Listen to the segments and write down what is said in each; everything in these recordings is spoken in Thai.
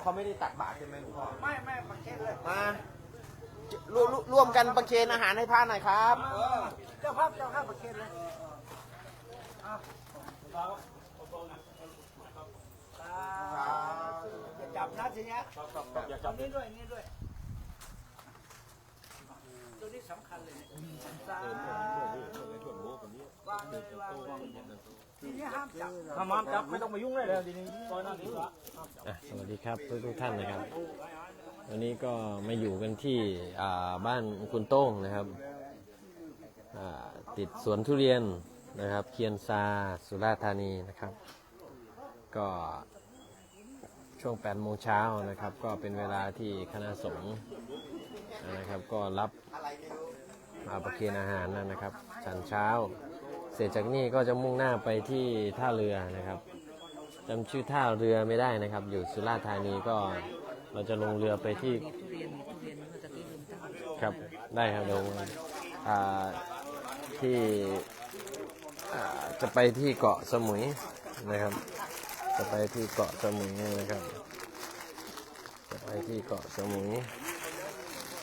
มาเขาเขาไม่ได้ตักบาตรใช่ไหมหลวงพ่อไม่ไม่ประเคนเลยมาร่วมร่วมร่วมกันประเคนอาหารให้พระหน่อยครับเออเจ้าภาพเจ้าภาพประเคนเลยเอาอย่าจับนะทีเนี้ยจับนี้ด้วยนี่ด้วยตัวนี้สำคัญเลยเนี่ยสามวางเลยวางเลยทีนี้ห้ามจับ ถ้ามามจับไม่ต้องมายุ่งเลยเลยทีนี้ปล่อยหน้าที่ละอะสวัสดีครับทุกทุกๆท่านนะครับวันนี้ก็มาอยู่กันที่อ่าบ้านคุณโต้งนะครับอ่าติดสวนทุเรียนนะครับ เคียนซาสุราษฎร์ธานีนะครับ ก็ช่วง8โมงเช้านะครับ ก็เป็นเวลาที่คณะสงฆ์นะครับ ก็รับอาประเคนอาหารนะครับฉันเช้า ร็จจากนี้ก็จะมุ่งหน้าไปที่ท่าเรือนะครับจำชื่อท่าเรือไม่ได้นะครับ อยู่สุราษฎร์ธานีก็เราจะลงเรือไปที่ครับได้ครับเดี๋ยวที่จะไปที่เกาะสมุยนะครับ จะไปที่เกาะสมุยนะครับ จะไปที่เกาะสมุย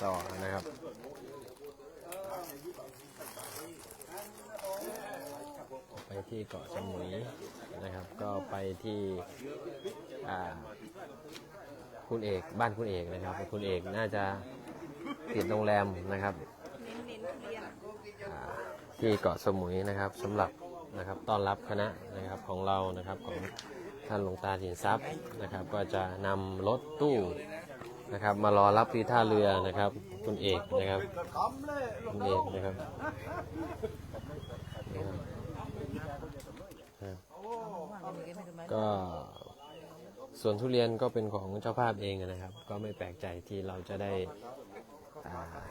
ต่อนะครับ ไปที่เกาะสมุยนะครับ ก็ไปที่คุณเอกบ้านคุณเอกนะครับ คุณเอกน่าจะติดโรงแรมนะครับที่เกาะสมุยนะครับสำหรับนะครับต้อนรับคณะนะครับของเรานะครับของท่านหลวงตาสินทรัพย์นะครับ ก็จะนำรถตู้นะครับ มารอรับที่ท่าเรือนะครับ คุณเอกนะครับคุณเอกนะครับนี่ครับ ว่างเลยไม่ทำไม ก็ส่วนทุเรียนก็เป็นของเจ้าภาพเองนะครับ ก็ไม่แปลกใจที่เราจะได้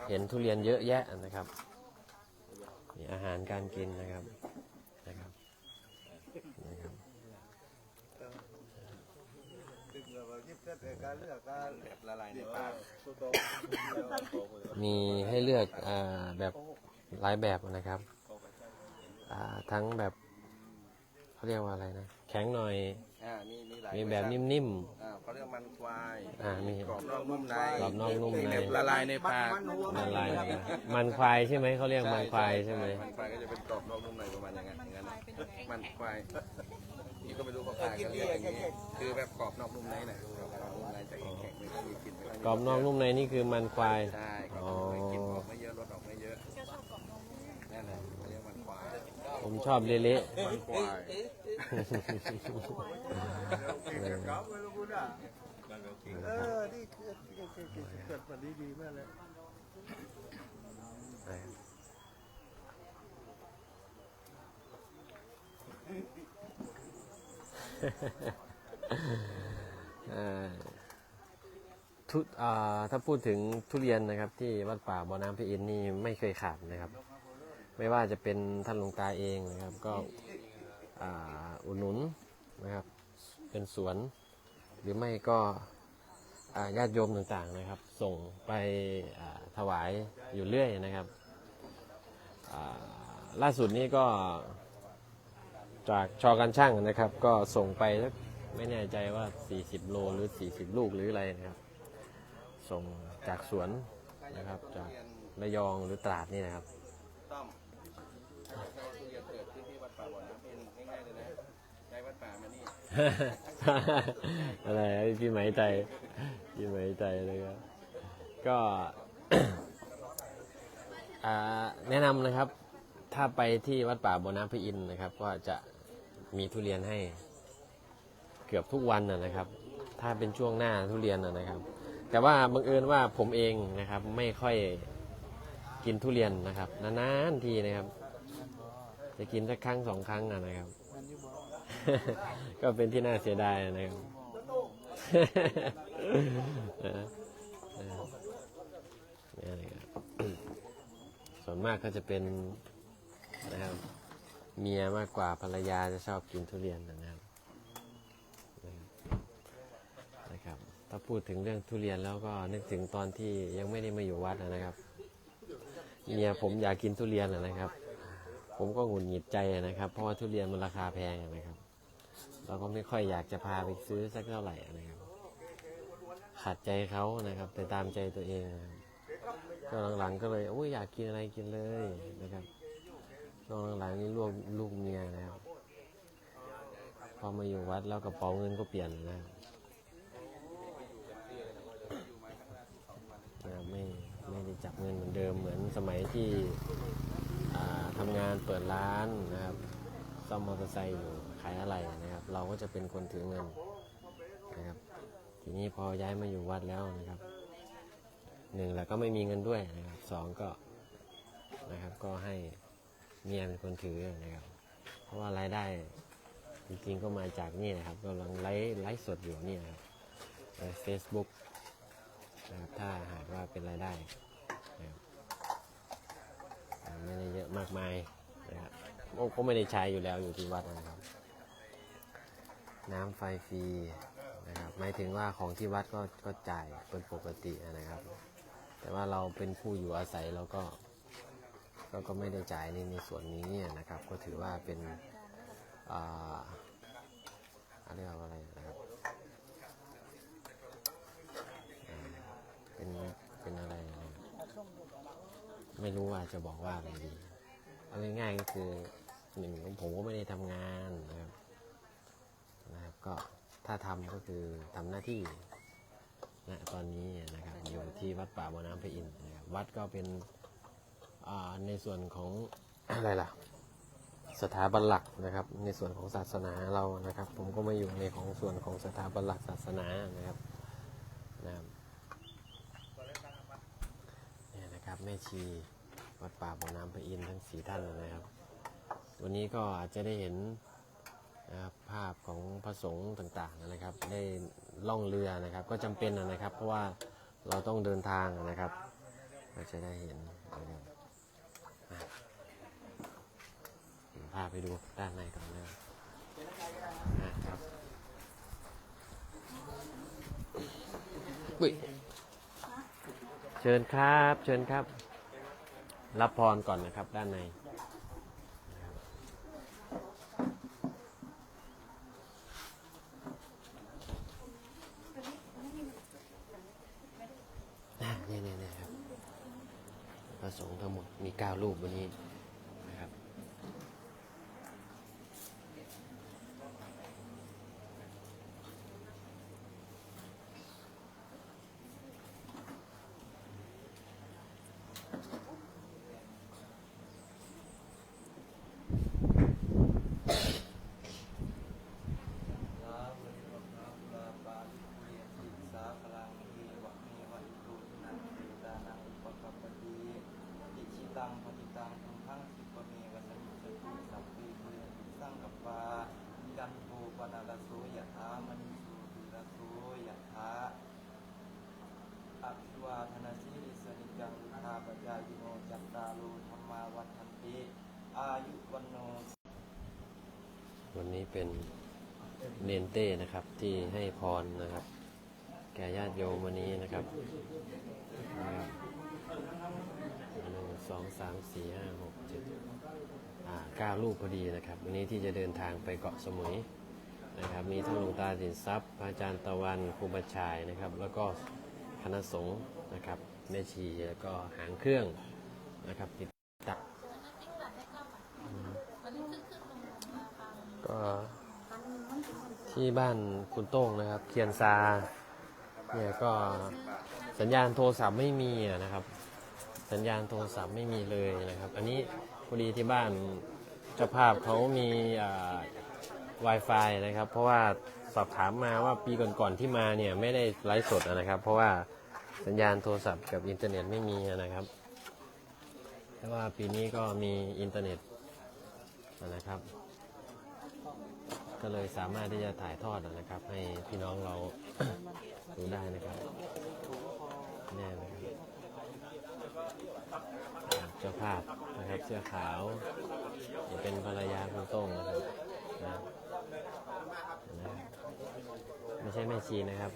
เห็นทุเรียนเยอะแยะนะครับมีอาหารการกินนะครับนะครับนะครับมีให้เลือกอแบบหลายแบบนะครับทั้งแบบเขาเรียกว่าอะไรนะ ข็งหน่อย อ่ามีมีหลายมีแบบนิ่ม อ่าเขาเรียกมันควายอ่ามีกรอบนอกนุ่มในกรอบนอกนุ่มในแบบละลายในปากๆมันลายนะครับมันควายใช่ไหมเขาเรียกมันควายใช่ไหมมันควายก็จะเป็นกรอบนอกนุ่มในประมาณอย่างนั้นอย่างนั้นมันควายนี่ก็ไม่รู้เขาขายกันเรียกอย่างนี้คือแบบกรอบนอกนุ่มในนะกรอบนอกนุ่มในจะแข็งๆไม่ต้องมีกลิ่นไม่ต้องมีกรอบนอกนุ่มในนี่คือมันควาย ใช่กรอบนอกนุ่มในกลิ่นออกไม่เยอะรสออกไม่เยอะนั่นแหละเขาเรียกมันควายผมชอบเละมันควายๆ เออนี่คือเกิดมาดีดีมากเลยเอ่อทุถ้าพูดถึงทุเรียนนะครับ ที่วัดป่าบ่อน้ำพระอินนี่ไม่เคยขาดนะครับ ไม่ว่าจะเป็นท่านหลวงตาเองนะครับ ก็ อุดหนุนนะครับ เป็นสวน หรือไม่ก็ญาติโยมต่างๆนะครับ ส่งไปถวายอยู่เรื่อยนะครับล่าสุดนี้ก็จากชอกันช่างนะครับ ก็ส่งไปไม่แน่ใจว่า 40 โลหรือ 40 ลูกหรืออะไรนะครับ ส่งจากสวนนะครับ จากระยองหรือตราดนี่นะครับ อมทุเรียนเกิดขึ้นที่วัดป่าบ่อน้ำเป็นง่ายๆเลยนะย้ายวัดป่ามานี่อะไรพี่ไหมใจพี่ไหมใจเลยครับก็ แนะนำนะครับ ถ้าไปที่วัดป่าบ่อน้ำพระอินทร์นะครับ ก็จะมีทุเรียนให้ เกือบทุกวันนะครับ ถ้าเป็นช่วงหน้าทุเรียนนะนะครับ แต่ว่าบังเอิญว่าผมเองนะครับ ไม่ค่อยกินทุเรียนนะครับนานๆทีนะครับ จะกินสักครั้งสองครั้งอะนะครับ ก็เป็นที่น่าเสียดายนะครับนี่นะครับส่วนมากก็จะเป็นนะครับเมียมากกว่าภรรยาจะชอบกินทุเรียนนะครับนะครับ ถ้าพูดถึงเรื่องทุเรียนแล้วก็นึกถึงตอนที่ยังไม่ได้มาอยู่วัดนะครับ เมียผมอยากกินทุเรียนนะครับ ผมก็หงุดหงิดใจนะครับ เพราะว่าทุเรียนมันราคาแพงนะครับ เราก็ไม่ค่อยอยากจะพาไปซื้อสักเท่าไหร่นะครับ ขัดใจเขานะครับ แต่ตามใจตัวเองก็หลังๆก็เลยโอ้ยอยากกินอะไรกินเลยนะครับช่วงหลังๆนี่ลูกลูกเมียนะครับพอมาอยู่วัดแล้วกระเป๋าเงินก็เปลี่ยนนะครับไม่ไม่ได้จับเงินเหมือนเดิมเหมือนสมัยที่ ทำงานเปิดร้านนะครับซ่อมมอเตอร์ไซค์อยู่ขายอะไรนะครับ เราก็จะเป็นคนถือเงินนะครับ ทีนี้พอย้ายมาอยู่วัดแล้วนะครับหนึ่งแล้วก็ไม่มีเงินด้วยนะครับสองก็นะครับ ก็ให้เมียเป็นคนถือนะครับ เพราะว่ารายได้จริงๆก็มาจากนี่นะครับกำลังไลฟ์ไลฟ์สดอยู่นี่นะครับในเฟซบุ๊กนะครับถ้าหากว่าเป็นรายได้ ไม่ได้เยอะมากมายนะครับก็ไม่ได้ใช้อยู่แล้วอยู่ที่วัดนะครับ น้ำไฟฟรีนะครับหมายถึงว่าของที่วัดก็ก็จ่ายเป็นปกตินะครับ แต่ว่าเราเป็นผู้อยู่อาศัยเราก็ก็ก็ไม่ได้จ่ายในในส่วนนี้นะครับ ก็ถือว่าเป็นอ่าอะไรยกว่าอะไรนะครับอ่าเป็นเป็นอะไรนะครับ ไม่รู้ว่าจะบอกว่าอะไรดีเอาง่ายๆก็คือหนึ่งผมก็ไม่ได้ทำงานนะครับนะครับ ก็ถ้าทำก็คือทำหน้าที่ณตอนนี้นะครับอยู่ที่วัดป่าบ่อน้ำพระอินทร์นะครับวัดก็เป็นในส่วนของอะไรล่ะสถาบันหลักนะครับ ในส่วนของศาสนาเรานะครับ ผมก็มาอยู่ในของส่วนของสถาบันหลักศาสนานะครับนะครับเนี่ยนะ ครับแม่ชีวัดป่าบ่อน้ำพระอินทร์ทั้งสี่ท่านนะครับ วันนี้ก็อาจจะได้เห็นนะครับภาพของพระสงฆ์ต่างๆนะครับ ได้ล่องเรือนะครับ ก็จำเป็นนะครับ เพราะว่าเราต้องเดินทางนะครับ ก็จะได้เห็นนะครับพาไปดูด้านในก่อนเลยนะครับอุ๊ย ชิญครับ เชิญครับ รับพรก่อนนะครับ ด้านในนี่นี่นี่ครับพระสงฆ์ทั้งหมดมีเก้ารูปวันนี้นะครับ อภิวาทนาสีริสนิจังวุธาปจายโนจัตตารุธรรมาวัฏันติอา ยุวันโนวันนี้เป็นเนนเต้นะครับที่ให้พรนะครับ แก่ญาติโยมวันนี้นะครับหนึ่งสองสามสี่ห้าหกเจ็ดอ่าเก้าลูกพอดีนะครับ วันนี้ที่จะเดินทางไปเกาะสมุยนะครับ มีท่านหลวงตาสินทรัพย์พระอาจารย์ตะวันครูบาชายนะครับ แล้วก็คณะสงฆ์นะครับแม่ชีแล้วก็หางเครื่องนะครับติดตัก ก็ที่บ้านคุณโต้งนะครับเคียนซาเนี่ยก็สัญญาณโทรศัพท์ไม่มีนะครับ สัญญาณโทรศัพท์ไม่มีเลยนะครับ อันนี้พอดีที่บ้านเจ้าภาพเขามีอ่า Wi-Fi นะครับ เพราะว่าสอบถามมาว่าปีก่อนๆที่มาเนี่ยไม่ได้ไลฟ์สดนะครับ เพราะว่าสัญญาณโทรศัพท์กับอินเทอร์เน็ตไม่มีนะครับ แต่ว่าปีนี้ก็มีอินเทอร์เน็ตนะครับ ก็เลยสามารถที่จะถ่ายทอดนะครับ ให้พี่น้องเราดูได้นะครับแน่นะครับเจ้าภาพนะครับเสื้อขาวเป็นภรรยาคุณโต้งนะครับนะนะไม่ใช่แม่ชีนะครับ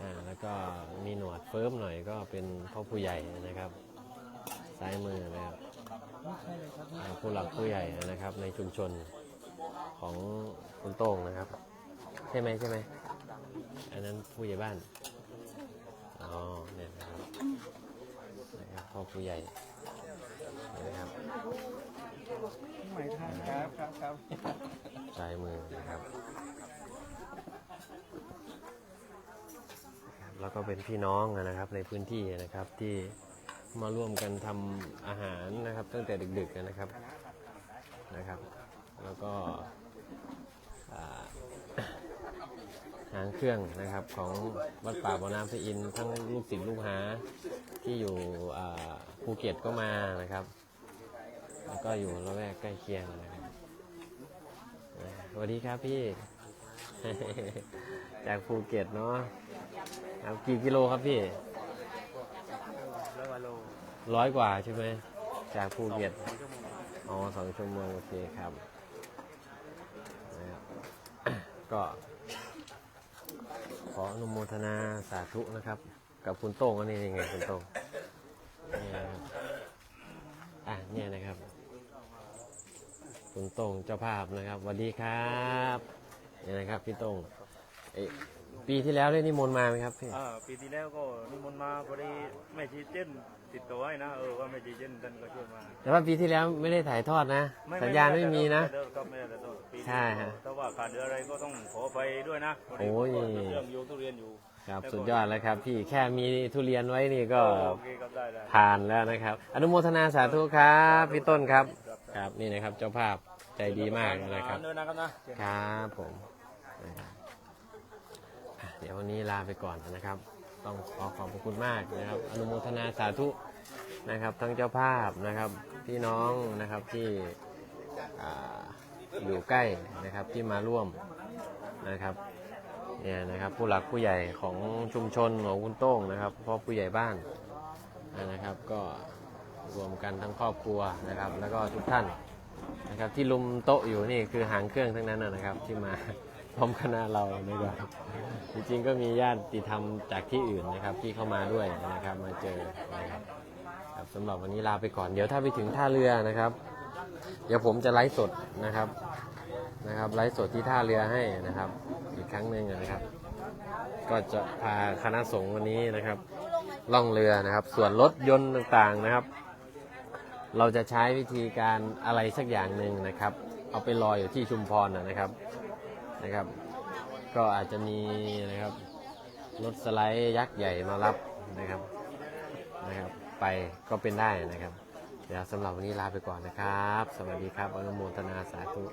อ่าแล้วก็มีหนวดเฟิร์มหน่อยก็เป็นพ่อผู้ใหญ่นะครับซ้ายมือนะครับผู้หลักผู้ใหญ่นะครับในชุมชน ของคุณโต้งนะครับ ใช่ไหมใช่ไหมอันนั้นผู้ใหญ่บ้านอ๋อเนี่ยนะครับนะครับพ่อผู้ใหญ่นี่นะครับหมายทางครับครับครับซ้ายมือนะครับ แล้วก็เป็นพี่น้องนะครับในพื้นที่นะครับที่มาร่วมกันทำอาหารนะครับ ตั้งแต่ดึกๆนะครับนะครับ แล้วก็อ่า หางเครื่องนะครับของวัดป่าบ่อน้ำพระอินทร์ทั้งลูกศิษย์ลูกหาที่อยู่อ่าภูเก็ตก็มานะครับ แล้วก็อยู่ละแวกใกล้เคียงนะครับนะสวัสดีครับพี่ จากภูเก็ตเนาะครับกี่กิโลครับพี่แล้ววาโลร้อยกว่าใช่ไหมจากภูเก็ตอ๋อสองชั่วโมงโอเคครับนะครับก็ข ออนุโมทนาสาธุนะครับ กับคุณโต้งอันนี้ยังไงคุณโต้งเนี่ยครับอะเนี่ยนะครับ คุณโต้งเจ้าภาพนะครับสวัสดีครับเนี่ยนะครับ พี่โต้งเอ้ย ปีที่แล้วได้นิมนต์มาไหมครับพี่อ่าปีที่แล้วก็นิมนต์มาพอดีแม่ชีเจนติดต่อให้นะเออว่าแม่ชีเจนท่านก็ช่วยมาแต่ว่าปีที่แล้วไม่ได้ถ่ายทอดนะสัญญาณไม่มีนะ ก็ไม่ได้แต่ต้นปีนี้ใช่ฮะถ้าว่าขาดเหลืออะไรก็ต้องขอไปด้วยนะพดีโอ้ย ผมก็เรื่องโยงทุเรียนอยู่ครับสุดยอดแล้วครับ พี่แค่มีทุเรียนไว้นี่ก็โอเคครับได้ได้ ผ่านแล้วนะครับ อนุโมทนาสาธุครับพี่ต้นครับครับนี่นะครับเจ้าภาพใจดีมากนะครับ เดินนะครับนะ ครับผมนะครับอะ เดี๋ยววันนี้ลาไปก่อนนะครับ ต้องขอขอบพระคุณมากนะครับ อนุโมทนาสาธุนะครับ ทั้งเจ้าภาพนะครับพี่น้องนะครับที่ออยู่ใกล้นะครับที่มาร่วมนะครับเนี่ยนะครับผู้หลักผู้ใหญ่ของชุมชนของคุณโต้งนะครับพ่อผู้ใหญ่บ้านนะครับ ก็รวมกันทั้งครอบครัวนะครับ แล้วก็ทุกท่านนะครับที่ลุมโต๊ะอยู่นี่คือหางเครื่องทั้งนั้นนะครับที่มา พร้อมคณะเรานะครับจริงๆก็มีญาติธรรมจากที่อื่นนะครับ ที่เข้ามาด้วยนะครับ มาเจอนะครับครับสำหรับวันนี้ลาไปก่อนเดี๋ยวถ้าไปถึงท่าเรือนะครับ เดี๋ยวผมจะไลฟ์สดนะครับนะครับไลฟ์สดที่ท่าเรือให้นะครับ อีกครั้งหนึ่งนะครับ ก็จะพาคณะสงฆ์วันนี้นะครับ ล่องเรือนะครับ ส่วนรถยนต์ต่างๆนะครับ เราจะใช้วิธีการอะไรสักอย่างหนึ่งนะครับ เอาไปลอยอยู่ที่ชุมพรนะนะครับ นะครับ ก็อาจจะมีนะครับรถสไลด์ยักษ์ใหญ่มารับนะครับนะครับ ไปก็เป็นได้นะครับ เดี๋ยวสำหรับวันนี้ลาไปก่อนนะครับ สวัสดีครับอนุโมทนาสาธุ